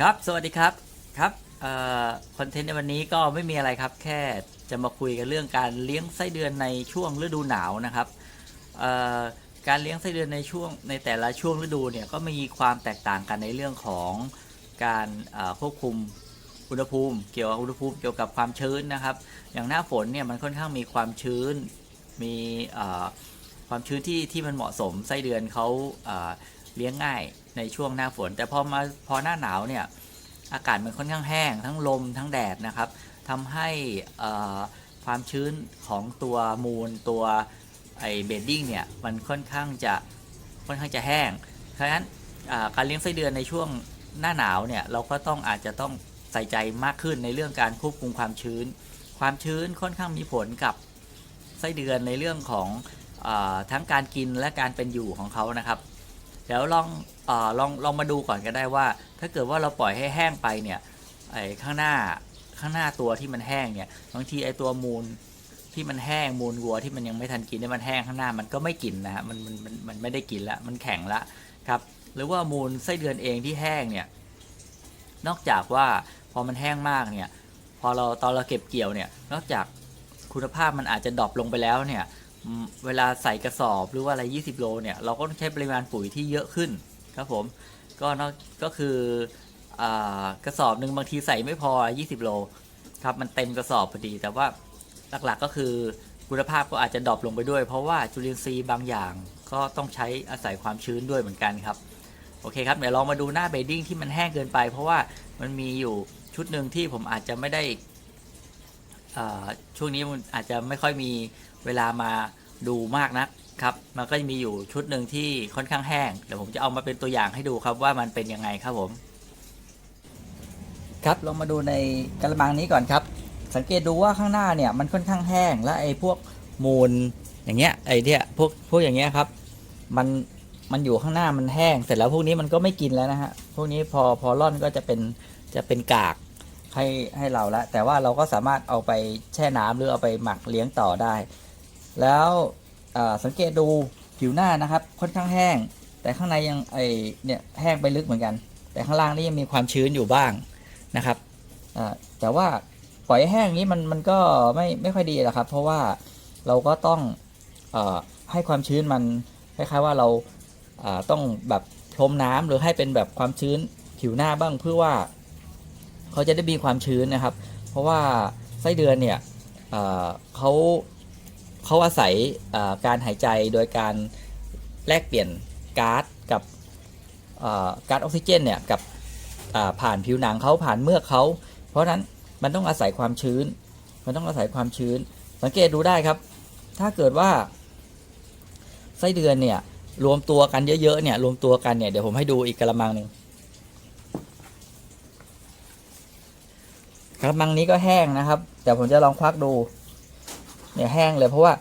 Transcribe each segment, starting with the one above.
ครับ สวัสดีครับ ครับคอนเทนต์ในวันนี้ก็ไม่มีอะไรครับ แค่จะมาคุยกันเรื่องการเลี้ยงไส้เดือนในช่วงฤดูหนาวนะครับ การเลี้ยงไส้เดือนในช่วงในแต่ละช่วงฤดูเนี่ยก็มีความแตกต่างกันในเรื่องของการควบคุมอุณหภูมิ เกี่ยวกับอุณหภูมิเกี่ยวกับความชื้นนะครับ อย่างหน้าฝนเนี่ยมันค่อนข้างมีความชื้น มีความชื้นที่ที่มันเหมาะสมไส้เดือนเขา เลี้ยงง่ายในช่วงหน้าฝน แต่พอมาพอหน้าหนาวเนี่ยอากาศมันค่อนข้างแห้ง ทั้งลมทั้งแดดนะครับทำให้ความชื้นของตัวมูลตัวไอเบดดิ้งเนี่ยมันค่อนข้างจะค่อนข้างจะแห้งเพราะฉะนั้นการเลี้ยงไส้เดือนในช่วงหน้าหนาวเนี่ยเราก็ต้องอาจจะต้องใส่ใจมากขึ้นในเรื่องการควบคุมความชื้น ความชื้นค่อนข้างมีผลกับไส้เดือนในเรื่องของอทั้งการกินและการเป็นอยู่ของเขานะครับ เดี๋ยวลองอลองลองมาดูก่อนก็ได้ว่า ถ้าเกิดว่าเราปล่อยให้แห้งไปเนี่ยไอ้ข้างหน้าข้างหน้าตัวที่มันแห้งเนี่ยบางทีไอ้ตัวมูลที่มันแห้งมูลวัวที่มันยังไม่ทันกินเนี่ยมันแห้งข้างหน้ามันก็ไม่กินนะฮะมันมันมันมันไม่ได้กินละมันแข็งละครับ หรือว่ามูลไส้เดือนเองที่แห้งเนี่ยนอกจากว่าพอมันแห้งมากเนี่ยพอเราตอนเราเก็บเกี่ยวเนี่ยนอกจากคุณภาพมันอาจจะดรอปลงไปแล้วเนี่ย เวลาใส่กระสอบหรือว่าอะไร 20 โลเนี่ย เราก็ต้องใช้ปริมาณปุ๋ยที่เยอะขึ้นครับผม ก็นอกก็คืออกระสอบหนึ่งบางทีใส่ไม่พอ 20 โลครับมันเต็มกระสอบพอดี แต่ว่าหลักๆก็คือคุณภาพก็อาจจะดรอปลงไปด้วย เพราะว่าจุลินทรีย์บางอย่างก็ต้องใช้อาศัยความชื้นด้วยเหมือนกันครับ โอเคครับเดี๋ยวลองมาดูหน้าเบดดิ้งที่มันแห้งเกินไป เพราะว่ามันมีอยู่ชุดหนึ่งที่ผมอาจจะไม่ได้ ช่วงนี้มันอาจจะไม่ค่อยมีเวลามาดูมากนะครับ มันก็จะมีอยู่ชุดหนึ่งที่ค่อนข้างแห้ง เดี๋ยวผมจะเอามาเป็นตัวอย่างให้ดูครับว่ามันเป็นยังไงครับผม ครับลองมาดูในกระมังนี้ก่อนครับ สังเกตดูว่าข้างหน้าเนี่ยมันค่อนข้างแห้งและไอ้พวกมูลอย่างเงี้ยไอ้เนี่ยพวกพวกอย่างเงี้ยครับ มันมันอยู่ข้างหน้ามันแห้ง เสร็จแล้วพวกนี้มันก็ไม่กินแล้วนะฮะ พวกนี้พอพอร่อนก็จะเป็นจะเป็นกาก ให้ให้เราและแต่ว่าเราก็สามารถเอาไปแช่น้ำหรือเอาไปหมักเลี้ยงต่อได้ แล้วสังเกตดูผิวหน้านะครับค่อนข้างแห้ง แต่ข้างในยังไอเนี่ยแห้งไปลึกเหมือนกัน แต่ข้างล่างนี่ยังมีความชื้นอยู่บ้างนะครับแต่ว่าปล่อยแห้งนี้มันมันก็ไม่ไม่ค่อยดีหรอกครับ เพราะว่าเราก็ต้องอให้ความชื้นมันคล้ายๆว่าเราอ่าต้องแบบพรมน้ำหรือให้เป็นแบบความชื้นผิวหน้าบ้างเพื่อว่า เขาจะได้มีความชื้นนะครับ เพราะว่าไส้เดือนเนี่ยเเขาเขาอาศัยการหายใจโดยการแลกเปลี่ยนก๊าซกับก๊าซออกซิเจนเนี่ยกับผ่านผิวหนังเขาผ่านเมือกเขา เพราะฉะนั้นมันต้องอาศัยความชื้น มันต้องอาศัยความชื้น สังเกตดูได้ครับ ถ้าเกิดว่าไส้เดือนเนี่ยรวมตัวกันเยอะๆเนี่ยรวมตัวกันเนี่ยเดี๋ยวผมให้ดูอีกกระมังหนึ่ง กระมังนี้ก็แห้งนะครับแต่ผมจะลองควักดูเนี่ยแห้งเลยเพราะว่า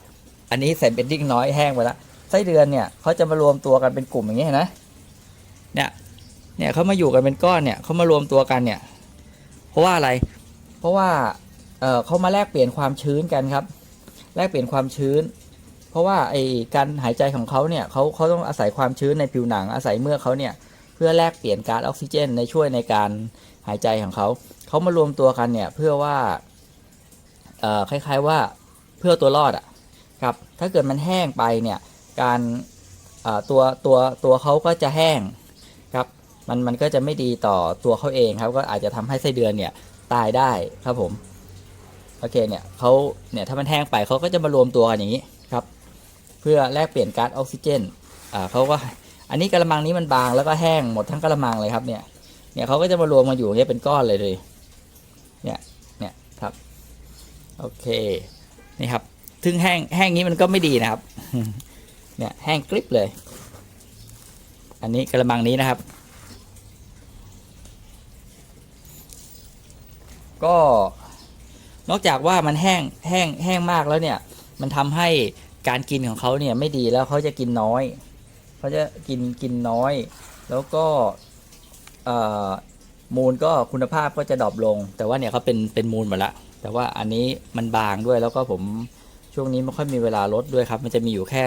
อันนี้ใส่เบดดิ้งน้อยแห้งไปแล้วไส้เดือนเนี่ยเขาจะมารวมตัวกันเป็นกลุ่มอย่างนี้เห็นไหมเนี่ยเนี่ยเขามาอยู่กันเป็นก้อนเนี่ยเขามารวมตัวกันเนี่ย เพราะว่าอะไร เพราะว่าเออเขามาแลกเปลี่ยนความชื้นกันครับ แลกเปลี่ยนความชื้น เพราะว่าไอการหายใจของเขาเนี่ยเขาเขาต้องอาศัยความชื้นในผิวหนังอาศัยเมื่อกเขาเนี่ย เพื่อแลกเปลี่ยนก๊าซออกซิเจนในช่วยในการหายใจของเขาเขามารวมตัวกันเนี่ยเพื่อว่าคล้ายๆว่าเพื่อตัวรอดอะครับถ้าเกิดมันแห้งไปเนี่ยการตัวตัวตัวเขาก็จะแห้งครับมันมันก็จะไม่ดีต่อตัวเขาเองครับก็อาจจะทำให้ไส้เดือนเนี่ยตายได้ครับผมโอเคเนี่ยเขาเนี่ยถ้ามันแห้งไปเขาก็จะมารวมตัวกันอย่างนี้ครับ เพื่อแลกเปลี่ยนก๊าซออกซิเจนอ่าเขาก็ อันนี้กระมังนี้มันบางแล้วก็แห้งหมดทั้งกระมังเลยครับเนี่ย เนี่ยเขาก็จะมารวมมาอยู่เงี้ยเป็นก้อนเลยเลย เนี่ย เนี่ยครับ โอเค นี่ครับ ถึงแห้งแห้งนี้มันก็ไม่ดีนะครับ เนี่ยแห้งกริบเลย อันนี้กระมังนี้นะครับ ก็นอกจากว่ามันแห้งแห้งแห้งมากแล้วเนี่ย มันทำให้การกินของเขาเนี่ยไม่ดีแล้วเขาจะกินน้อย เขาจะกินกินน้อย แล้วก็มูลก็คุณภาพก็จะดรอปลง แต่ว่าเนี่ยเขาเป็นเป็นมูลหมดละแต่ว่าอันนี้มันบางด้วยแล้วก็ผมช่วงนี้ไม่ค่อยมีเวลาลดด้วยครับ มันจะมีอยู่แค่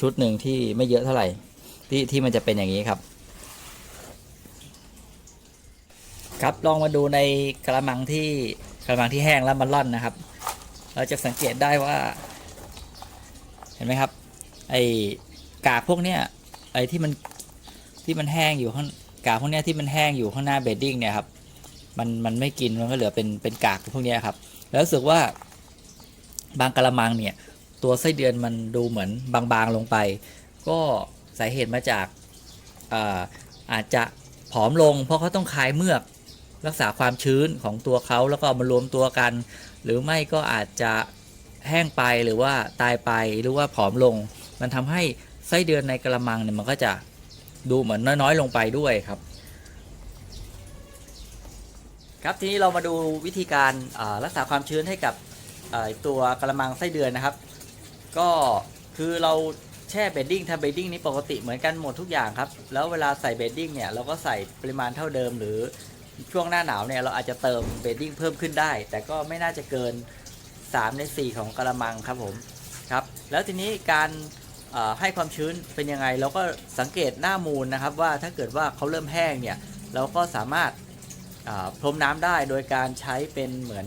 ชุดหนึ่งที่ไม่เยอะเท่าไหร่ที่ที่มันจะเป็นอย่างนี้ครับ ครับลองมาดูในกระมังที่กระมังที่แห้งแล้วมันร่อนนะครับ เราจะสังเกตได้ว่า เห็นไหมครับ ไอ กากพวกเนี้ยไอ้ที่มันที่มันแห้งอยู่ข้างกากพวกเนี้ยที่มันแห้งอยู่ข้างหน้าเบดดิ้งเนี่ยครับมันมันไม่กินมันก็เหลือเป็นเป็นกากพวกเนี้ยครับ แล้วรู้สึกว่าบางกระมังเนี่ย ตัวไส้เดือนมันดูเหมือนบางๆลงไป ก็สาเหตุมาจากอาอาจจะผอมลง เพราะเขาต้องคลายเมือกรักษาความชื้นของตัวเขาแล้วก็มารวมตัวกัน หรือไม่ก็อาจจะแห้งไปหรือว่าตายไปหรือว่าผอมลง มันทำให้ ไส้เดือนในกระมังเนี่ยมันก็จะดูเหมือนน้อยๆ ลงไปด้วยครับ ครับทีนี้เรามาดูวิธีการรักษาความชื้นให้กับตัวกระมังไส้เดือนนะครับ ก็คือเราแช่เบดดิ้งทำเบดดิ้งนี้ปกติเหมือนกันหมดทุกอย่างครับ แล้วเวลาใส่เบดดิ้งเนี่ยเราก็ใส่ปริมาณเท่าเดิม หรือช่วงหน้าหนาวเนี่ยเราอาจจะเติมเบดดิ้งเพิ่มขึ้นได้ แต่ก็ไม่น่าจะเกิน 3 ใน 4 ของกระมังครับผมครับ แล้วทีนี้การ ให้ความชื้นเป็นยังไงเราก็สังเกตหน้ามูลนะครับว่าถ้าเกิดว่าเขาเริ่มแห้งเนี่ยเราก็สามารถพรมน้ำได้โดยการใช้เป็นเหมือน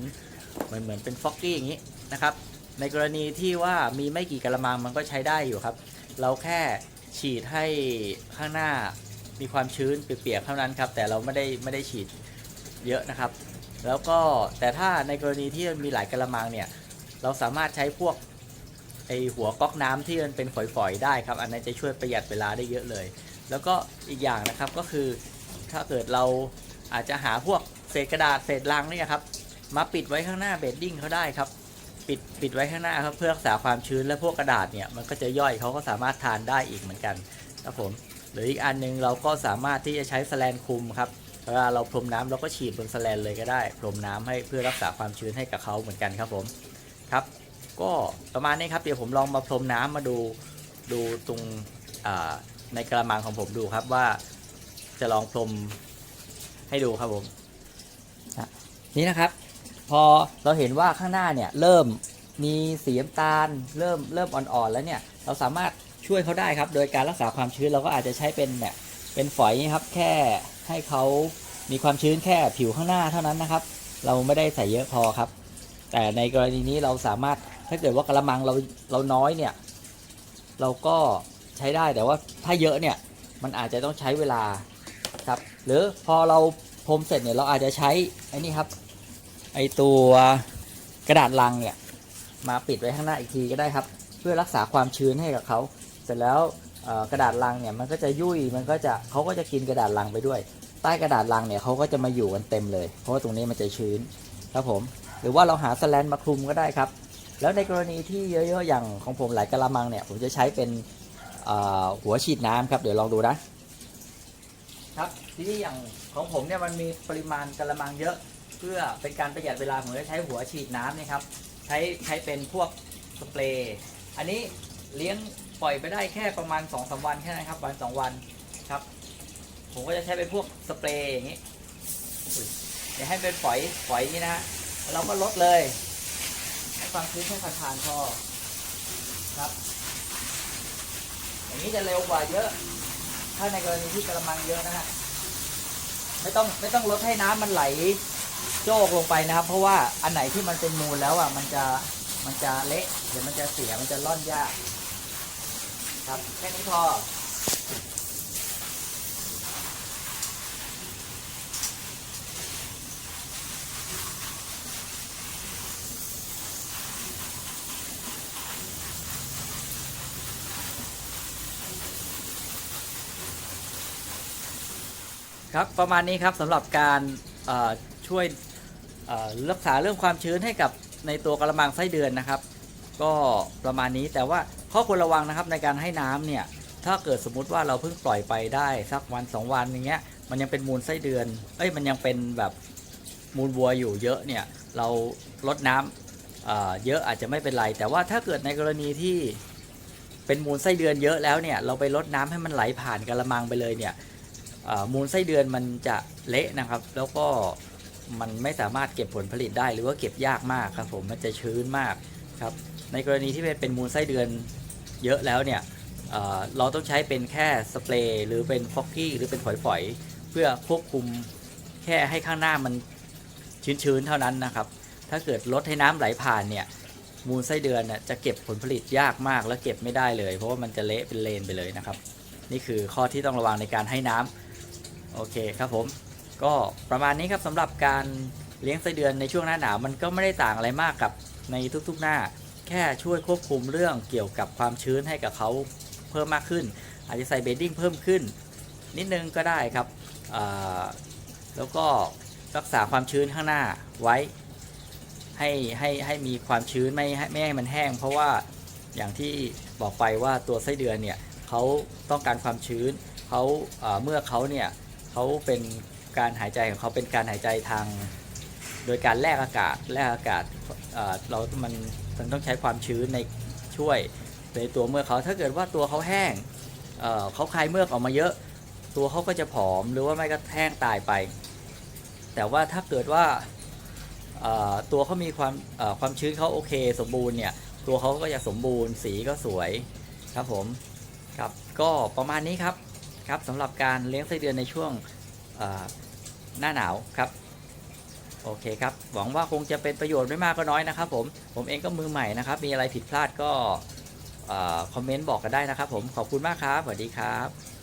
เหมือนเหมือนเป็นฟอกกี้อย่างนี้นะครับ ในกรณีที่ว่ามีไม่กี่กระมังมันก็ใช้ได้อยู่ครับ เราแค่ฉีดให้ข้างหน้ามีความชื้นเปียกๆเท่านั้นครับ แต่เราไม่ได้ไม่ได้ฉีดเยอะนะครับ แล้วก็แต่ถ้าในกรณีที่มีหลายกระมังเนี่ยเราสามารถใช้พวก ไอหัวก๊อกน้ำที่มันเป็นฝอยๆได้ครับ อันนั้นจะช่วยประหยัดเวลาได้เยอะเลย แล้วก็อีกอย่างนะครับก็คือถ้าเกิดเราอาจจะหาพวกเศษกระดาษเศษลังเนี่ยครับมาปิดไว้ข้างหน้าเบดดิ้งเขาได้ครับปิดปิดไว้ข้างหน้าครับเพื่อรักษาความชื้นและพวกกระดาษเนี่ยมันก็จะย่อยเขาก็สามารถทานได้อีกเหมือนกันครับผมหรืออีกอันหนึงเราก็สามารถที่จะใช้แสแลนคุมครับเวลาเราพรมน้ำเราก็ฉีดบนแสแลนเลยก็ได้ พรมน้ำให้เพื่อรักษาความชื้นให้กับเขาเหมือนกันครับผมครับ ก็ประมาณนี้ครับ เดี๋ยวผมลองมาพรมน้ำมาดูดูตรงในกระมังของผมดูครับว่าจะลองพรมให้ดูครับผมนี่นะครับ พอเราเห็นว่าข้างหน้าเนี่ยเริ่มมีสีน้ำตาล เริ่มเริ่มอ่อนๆแล้วเนี่ยเราสามารถช่วยเขาได้ครับ โดยการรักษาความชื้นเราก็อาจจะใช้เป็นเนี่ยเป็นฝอยครับแค่ให้เขามีความชื้นแค่ผิวข้างหน้าเท่านั้นนะครับ เราไม่ได้ใส่เยอะพอครับ แต่ในกรณีนี้เราสามารถ ถ้าเกิดว่ากระมังเราเราน้อยเนี่ย เราก็ใช้ได้แต่ว่าถ้าเยอะเนี่ยมันอาจจะต้องใช้เวลาครับ หรือพอเราพรมเสร็จเนี่ยเราอาจจะใช้ไอ้นี่ครับ ไอตัวกระดาษลังเนี่ย มาปิดไว้ข้างหน้าอีกทีก็ได้ครับ เพื่อรักษาความชื้นให้กับเขาเสร็จแล้วกระดาษลังเนี่ยมันก็จะยุ่ยมันก็จะเขาก็จะกินกระดาษลังไปด้วย ใต้กระดาษลังเนี่ยเขาก็จะมาอยู่กันเต็มเลย เพราะว่าตรงนี้มันจะชื้นครับผม หรือว่าเราหาสแลนมาคลุมก็ได้ครับ แล้วในกรณีที่เยอะๆอย่างของผมหลายกระมังเนี่ยผมจะใช้เป็นหัวฉีดน้ำครับเดี๋ยวลองดูนะครับทีนี้อย่างของผมเนี่ยมันมีปริมาณกระมังเยอะ เพื่อเป็นการประหยัดเวลาผมจะใช้หัวฉีดน้ำนะครับ ใช้ใช้เป็นพวกสเปรย์อันนี้เลี้ยงปล่อยไปได้แค่ประมาณ2อสวันแค่นั้นครับวันสองวันครับ ผมก็จะใช้เป็นพวกสเปรย์อย่างนี้อุ๊ยอย่าให้เป็นฝอยฝอยอย่างนี้นะฮะเราก็ลดเลย ให้ความชื้นแค่ผ่านๆพอครับ อย่างนี้จะเร็วกว่าเยอะ ถ้าในกรณีที่กระมังเยอะนะฮะไม่ต้องไม่ต้องลดให้น้ำมันไหลโจกลงไปนะครับ เพราะว่าอันไหนที่มันเป็นมูลแล้วอะมันจะมันจะเละเดี๋ยวมันจะเสียมันจะร่อนยาก ครับแค่นี้พอ ครับประมาณนี้ครับสำหรับการช่วยรักษาเรื่องความชื้นให้กับในตัวกระมังไส้เดือนนะครับ ก็ประมาณนี้แต่ว่าข้อควรระวังนะครับในการให้น้ำเนี่ยถ้าเกิดสมมุติว่าเราเพิ่งปล่อยไปได้สักวันสองวันอย่างเงี้ยมันยังเป็นมูลไส้เดือนเอ้ยมันยังเป็นแบบมูลวัวอยู่เยอะเนี่ยเราลดน้ำเเยอะอาจจะไม่เป็นไร แต่ว่าถ้าเกิดในกรณีที่เป็นมูลไส้เดือนเยอะแล้วเนี่ยเราไปลดน้ำให้มันไหลผ่านกระมังไปเลยเนี่ย มูลไส้เดือนมันจะเละนะครับ แล้วก็มันไม่สามารถเก็บผลผลิตได้ หรือว่าเก็บยากมากครับผมมันจะชื้นมากครับในกรณีที่เป็นมูลไส้เดือนเยอะแล้วเนี่ยเเราต้องใช้เป็นแค่สเปรย์หรือเป็นฟอกกี้หรือเป็นฝอยๆ เพื่อควบคุมแค่ให้ข้างหน้ามันชื้นๆเท่านั้นนะครับ ถ้าเกิดลดให้น้ำไหลผ่านเนี่ยมูลไส้เดือนจะเก็บผลผลิตยากมากและเก็บไม่ได้เลย เพราะว่ามันจะเละเป็นเลนไปเลยนะครับ นี่คือข้อที่ต้องระวังในการให้น้ำ โอเคครับผมก็ประมาณนี้ครับสำหรับการเลี้ยงไส้เดือนในช่วงหน้าหนาวมันก็ไม่ได้ต่างอะไรมากกับในทุกๆหน้า แค่ช่วยควบคุมเรื่องเกี่ยวกับความชื้นให้กับเขาเพิ่มมากขึ้น อาจจะใส่เบดดิ้งเพิ่มขึ้น นิดนึงก็ได้ครับแล้วก็รักษาความชื้นข้างหน้าไว้ ให้ให้ให้มีความชื้นไม่ให้ไม่ให้มันแห้ง เพราะว่าอย่างที่บอกไปว่าตัวไส้เดือนเนี่ยเขาต้องการความชื้นเขาเมื่อเขาเนี่ย เขาเป็นการหายใจของเขาเป็นการหายใจทาง โดยการแลกอากาศแลกอากาศเอ่อเรา มันต้องใช้ความชื้นในช่วยในตัวเมื่อกเขาถ้าเกิดว่าตัวเขาแห้งเเขาคลายเมือกออกมาเยอะ ตัวเขาก็จะผอมหรือว่าไม่ก็แห้งตายไป แต่ว่าถ้าเกิดว่าตัวเขามีความความชื้นเขาโอเค สมบูรณ์เนี่ยตัวเขาก็จะสมบูรณ์สีก็สวยครับผมครับก็ประมาณนี้ครับ ครับสำหรับการเลี้ยงไส้เดือนในช่วงหน้าหนาวครับโอเคครับหวังว่าคงจะเป็นประโยชน์ไม่มากก็น้อยนะครับผมผมเองก็มือใหม่นะครับมีอะไรผิดพลาดก็คอมเมนต์บอกกันได้นะครับผมขอบคุณมากครับสวัสดีครับ